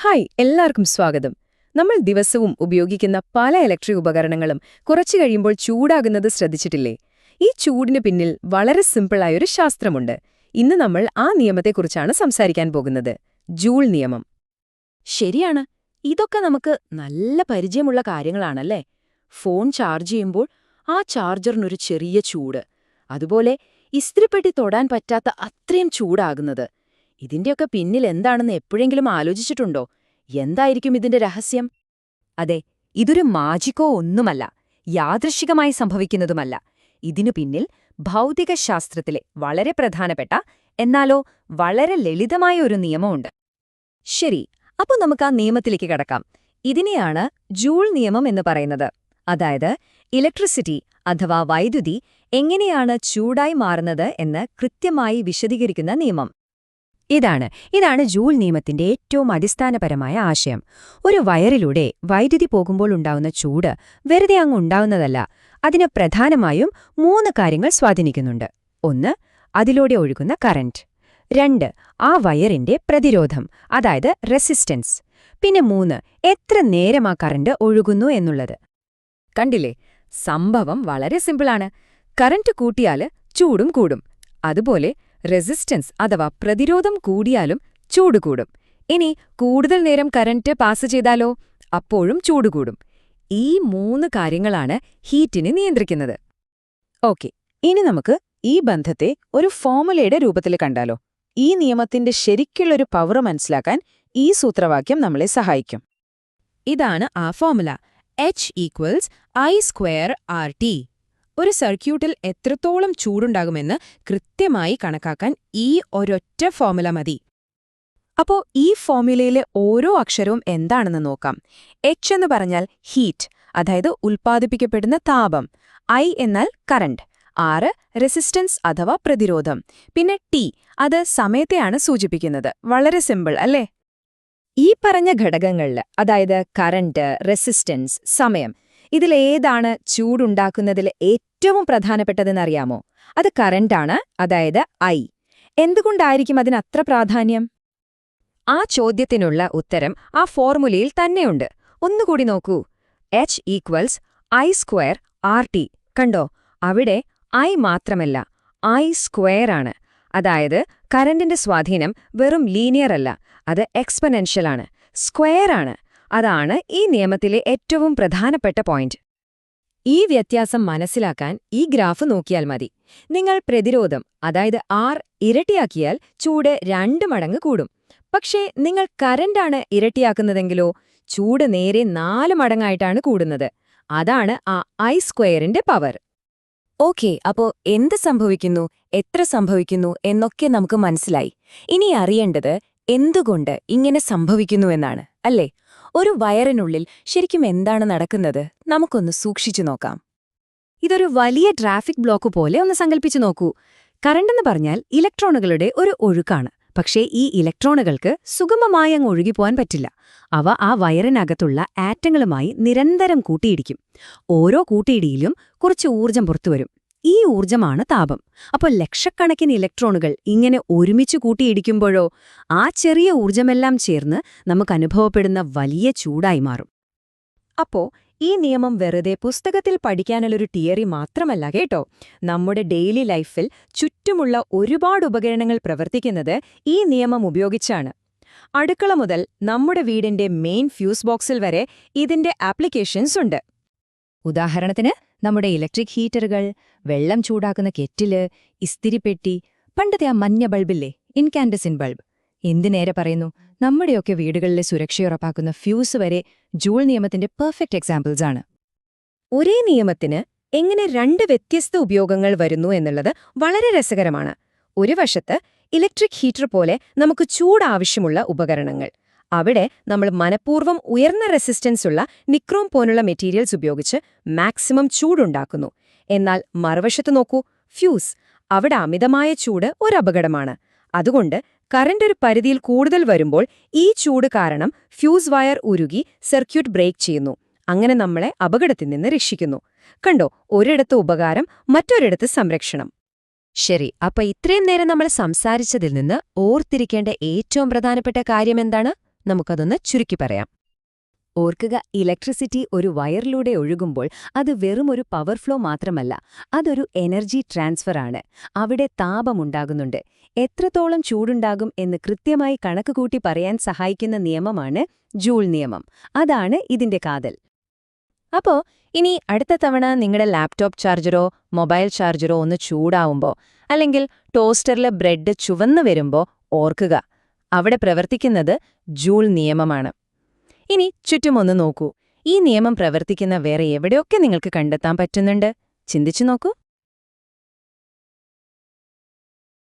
Hi എല്ലാവർക്കും സ്വാഗതം. നമ്മൾ ദിവസവും ഉപയോഗിക്കുന്ന പല ഇലക്ട്രിക് ഉപകരണങ്ങളും കുറച്ചു കഴിയുമ്പോൾ ചൂടാകുന്നത് ശ്രദ്ധിച്ചിട്ടില്ലേ? ഈ ചൂടിന് പിന്നിൽ വളരെ സിമ്പിളായൊരു ശാസ്ത്രമുണ്ട്. ഇന്ന് നമ്മൾ ആ നിയമത്തെക്കുറിച്ചാണ് സംസാരിക്കാൻ പോകുന്നത്. ജൂൾ നിയമം. ശരിയാണ്. ഇതൊക്കെ നമുക്ക് നല്ല പരിചയമുള്ള കാര്യങ്ങളാണല്ലേ? ഫോൺ ചാർജ് ചെയ്യുമ്പോൾ ആ ചാർജറിനൊരു ചെറിയ ചൂട്. അതുപോലെ ഇസ്തിരിപ്പെട്ടി തൊടാൻ പറ്റാത്ത അത്രയും ചൂടാകുന്നത്. ഇതിന്റെയൊക്കെ പിന്നിൽ എന്താണെന്ന് എപ്പോഴെങ്കിലും ആലോചിച്ചിട്ടുണ്ടോ? എന്തായിരിക്കും ഇതിന്റെ രഹസ്യം? അതെ ഇതൊരു മാജിക്കോ ഒന്നുമല്ല യാദൃശികമായി സംഭവിക്കുന്നതുമല്ല. ഇതിനു പിന്നിൽ ഭൗതികശാസ്ത്രത്തിലെ വളരെ പ്രധാനപ്പെട്ട എന്നാലോ വളരെ ലളിതമായ ഒരു നിയമമുണ്ട്. ശരി അപ്പോൾ നമുക്ക് ആ നിയമത്തിലേക്ക് കടക്കാം. ഇതിനെയാണ് ജൂൾ നിയമം എന്ന് പറയുന്നത്. അതായത് ഇലക്ട്രിസിറ്റി അഥവാ വൈദ്യുതി എങ്ങനെയാണ് ചൂടായി മാറുന്നത് എന്ന് കൃത്യമായി വിശദീകരിക്കുന്ന നിയമം. ഇതാണ്. ഇതാണ് ജൂൾ നിയമത്തിന്റെ ഏറ്റവും അടിസ്ഥാനപരമായ ആശയം. ഒരു വയറിലൂടെ വൈദ്യുതി പോകുമ്പോൾ ഉണ്ടാവുന്ന ചൂട് വെറുതെ അങ്ങ് ഉണ്ടാവുന്നതല്ല. അതിന് പ്രധാനമായും മൂന്ന് കാര്യങ്ങൾ സ്വാധീനിക്കുന്നുണ്ട്. ഒന്ന് അതിലൂടെ ഒഴുകുന്ന കറന്റ്. രണ്ട് ആ വയറിന്റെ പ്രതിരോധം അതായത് റെസിസ്റ്റൻസ്. പിന്നെ മൂന്ന് എത്ര നേരം ആ കറന്റ് ഒഴുകുന്നു എന്നുള്ളത്. കണ്ടില്ലേ? സംഭവം വളരെ സിമ്പിളാണ്. കറന്റ് കൂട്ടിയാൽ ചൂടും കൂടും. അതുപോലെ റെസിസ്റ്റൻസ് അഥവാ പ്രതിരോധം കൂടിയാലും ചൂട് കൂടും. ഇനി കൂടുതൽ നേരം കറന്റ് പാസ് ചെയ്താലോ? അപ്പോഴും ചൂട് കൂടും. ഈ മൂന്ന് കാര്യങ്ങളാണ് ഹീറ്റിനെ നിയന്ത്രിക്കുന്നത്. ഓക്കെ ഇനി നമുക്ക് ഈ ബന്ധത്തെ ഒരു ഫോമുലയുടെ രൂപത്തിൽ കണ്ടാലോ? ഈ നിയമത്തിന്റെ ശരിക്കുള്ളൊരു പവർ മനസ്സിലാക്കാൻ ഈ സൂത്രവാക്യം നമ്മളെ സഹായിക്കും. ഇതാണ് ആ formula H equals I square R T ഒരു സർക്യൂട്ടിൽ എത്രത്തോളം ചൂടുണ്ടാകുമെന്ന് കൃത്യമായി കണക്കാക്കാൻ ഈ ഒരൊറ്റ ഫോമുല മതി. അപ്പോ ഈ ഫോമുലയിലെ ഓരോ അക്ഷരവും എന്താണെന്ന് നോക്കാം. എച്ച് എന്ന് പറഞ്ഞാൽ ഹീറ്റ് അതായത് ഉൽപ്പാദിപ്പിക്കപ്പെടുന്ന താപം. ഐ എന്നാൽ കറണ്ട് ആറ് റെസിസ്റ്റൻസ് അഥവാ പ്രതിരോധം. പിന്നെ ടി അത് സമയത്തെയാണ് സൂചിപ്പിക്കുന്നത്. വളരെ സിമ്പിൾ അല്ലേ? ഈ പറഞ്ഞ ഘടകങ്ങളിൽ അതായത് കറണ്ട് റെസിസ്റ്റൻസ് സമയം ഇതിലേതാണ് ചൂടുണ്ടാക്കുന്നതിൽ ഏറ്റവും പ്രധാനപ്പെട്ടതെന്നറിയാമോ? അത് കറന്റാണ് അതായത് ഐ. എന്തുകൊണ്ടായിരിക്കും അതിനത്ര പ്രാധാന്യം? ആ ചോദ്യത്തിനുള്ള ഉത്തരം ആ ഫോർമുലയിൽ തന്നെയുണ്ട്. ഒന്നുകൂടി നോക്കൂ. H equals I square R T കണ്ടോ? അവിടെ ഐ മാത്രമല്ല ഐ സ്ക്വയറാണ് അതായത് കറന്റിന്റെ സ്വാധീനം വെറും ലീനിയർ അല്ല അത് എക്സ്പെനൻഷ്യലാണ് സ്ക്വയറാണ് അതാണ് ഈ നിയമത്തിലെ ഏറ്റവും പ്രധാനപ്പെട്ട പോയിന്റ് ഈ വ്യത്യാസം മനസ്സിലാക്കാൻ ഈ ഗ്രാഫ് നോക്കിയാൽ മതി. നിങ്ങൾ പ്രതിരോധം അതായത് ആർ ഇരട്ടിയാക്കിയാൽ ചൂട് രണ്ട് മടങ്ങ് കൂടും. പക്ഷേ നിങ്ങൾ കരണ്ടാണ് ഇരട്ടിയാക്കുന്നതെങ്കിലോ ചൂട് നേരെ നാല് മടങ്ങായിട്ടാണ് കൂടുന്നത്. അതാണ് ആ ഐ സ്ക്വയറിന്റെ പവർ ഓക്കെ അപ്പോ എന്ത് സംഭവിക്കുന്നു? എത്ര സംഭവിക്കുന്നു എന്നൊക്കെ നമുക്ക് മനസ്സിലായി. ഇനി അറിയേണ്ടത് എന്തുകൊണ്ട് ഇങ്ങനെ സംഭവിക്കുന്നു എന്നാണ് അല്ലേ? ഒരു വയറിനുള്ളിൽ ശരിക്കും എന്താണ് നടക്കുന്നത്? നമുക്കൊന്ന് സൂക്ഷിച്ചു നോക്കാം. ഇതൊരു വലിയ ട്രാഫിക് ബ്ലോക്ക് പോലെ ഒന്ന് സങ്കല്പിച്ചു നോക്കൂ. കറണ്ടെന്ന് പറഞ്ഞാൽ ഇലക്ട്രോണുകളുടെ ഒരു ഒഴുക്കാണ്. പക്ഷേ ഈ ഇലക്ട്രോണുകൾക്ക് സുഗമമായി അങ്ങ് ഒഴുകിപ്പോവാൻ പറ്റില്ല. അവ ആ വയറിനകത്തുള്ള ആറ്റങ്ങളുമായി നിരന്തരം കൂട്ടിയിടിക്കും. ഓരോ കൂട്ടിയിടിയിലും കുറച്ച് ഊർജം പുറത്തുവരും. ഈ ഊർജമാണ് താപം. അപ്പോൾ ലക്ഷക്കണക്കിന് ഇലക്ട്രോണുകൾ ഇങ്ങനെ ഒരുമിച്ച് കൂട്ടിയിടിക്കുമ്പോഴോ ആ ചെറിയ ഊർജമെല്ലാം ചേർന്ന് നമുക്ക് അനുഭവപ്പെടുന്ന വലിയ ചൂടായി മാറും. അപ്പോ ഈ നിയമം വെറുതെ പുസ്തകത്തിൽ പഠിക്കാനുള്ളൊരു തിയറി മാത്രമല്ല കേട്ടോ. നമ്മുടെ ഡെയിലി ലൈഫിൽ ചുറ്റുമുള്ള ഒരുപാട് ഉപകരണങ്ങൾ പ്രവർത്തിക്കുന്നത് ഈ നിയമം ഉപയോഗിച്ചാണ്. അടുക്കള മുതൽ നമ്മുടെ വീടിന്റെ മെയിൻ ഫ്യൂസ് ബോക്സിൽ വരെ ഇതിന്റെ ആപ്ലിക്കേഷൻസ് ഉണ്ട്. ഉദാഹരണത്തിന് നമ്മുടെ ഇലക്ട്രിക് ഹീറ്ററുകൾ വെള്ളം ചൂടാക്കുന്ന കെറ്റിൽ ഇസ്തിരിപ്പെട്ടി പണ്ടത്തെ ആ മഞ്ഞ ബൾബില്ലേ ഇൻകാൻഡസിൻ ബൾബ്. എന്തിനേരെ പറയുന്നു? നമ്മുടെയൊക്കെ വീടുകളിലെ സുരക്ഷയുറപ്പാക്കുന്ന ഫ്യൂസ് വരെ ജൂൾ നിയമത്തിന്റെ പെർഫെക്റ്റ് എക്സാമ്പിൾസ് ആണ്. ഒരേ നിയമത്തിന് എങ്ങനെ രണ്ട് വ്യത്യസ്ത ഉപയോഗങ്ങൾ വരുന്നു എന്നുള്ളത് വളരെ രസകരമാണ്. ഒരു വശത്ത് ഇലക്ട്രിക് ഹീറ്റർ പോലെ നമുക്ക് ചൂട് ആവശ്യമുള്ള ഉപകരണങ്ങൾ അവിടെ നമ്മൾ മനഃപൂർവം ഉയർന്ന റെസിസ്റ്റൻസ് ഉള്ള നിക്രോം പോലുള്ള മെറ്റീരിയൽസ് ഉപയോഗിച്ച് മാക്സിമം ചൂടുണ്ടാക്കുന്നു. എന്നാൽ മറുവശത്ത് നോക്കൂ ഫ്യൂസ് അവിടെ അമിതമായ ചൂട് ഒരപകടമാണ് അതുകൊണ്ട് കറന്റ് ഒരു പരിധിയിൽ കൂടുതൽ വരുമ്പോൾ ഈ ചൂട് കാരണം ഫ്യൂസ് വയർ ഉരുകി സർക്യൂട്ട് ബ്രേക്ക് ചെയ്യുന്നു. അങ്ങനെ നമ്മളെ അപകടത്തിൽ നിന്ന് രക്ഷിക്കുന്നു. കണ്ടോ ഒരിടത്ത് ഉപകാരം മറ്റൊരിടത്ത് സംരക്ഷണം. ശരി അപ്പൊ ഇത്രയും നേരം നമ്മൾ സംസാരിച്ചതിൽ നിന്ന് ഓർത്തിരിക്കേണ്ട ഏറ്റവും പ്രധാനപ്പെട്ട കാര്യമെന്താണ് നമുക്കതൊന്ന് ചുരുക്കി പറയാം. ഓർക്കുക ഇലക്ട്രിസിറ്റി ഒരു വയറിലൂടെ ഒഴുകുമ്പോൾ അത് വെറും ഒരു പവർ ഫ്ലോ മാത്രമല്ല അതൊരു എനർജി ട്രാൻസ്ഫർ ആണ്. അവിടെ താപമുണ്ടാകുന്നുണ്ട് എത്രത്തോളം ചൂടുണ്ടാകും എന്ന് കൃത്യമായി കണക്കുകൂട്ടി പറയാൻ സഹായിക്കുന്ന നിയമമാണ് ജൂൾ നിയമം. അതാണ് ഇതിന്റെ കാതൽ. അപ്പോ ഇനി അടുത്ത തവണ നിങ്ങളുടെ ലാപ്ടോപ്പ് ചാർജറോ മൊബൈൽ ചാർജറോ ഒന്ന് ചൂടാവുമ്പോൾ അല്ലെങ്കിൽ ടോസ്റ്ററിലെ ബ്രെഡ് ചുവന്നു വരുമ്പോൾ ഓർക്കുക അവിടെ പ്രവർത്തിക്കുന്നത് ജൂൾ നിയമമാണ്. ഇനി ചുറ്റുമൊന്ന് നോക്കൂ. ഈ നിയമം പ്രവർത്തിക്കുന്ന വേറെ എവിടെയൊക്കെ നിങ്ങൾക്ക് കണ്ടെത്താൻ പറ്റുന്നുണ്ട്? ചിന്തിച്ചു നോക്കൂ.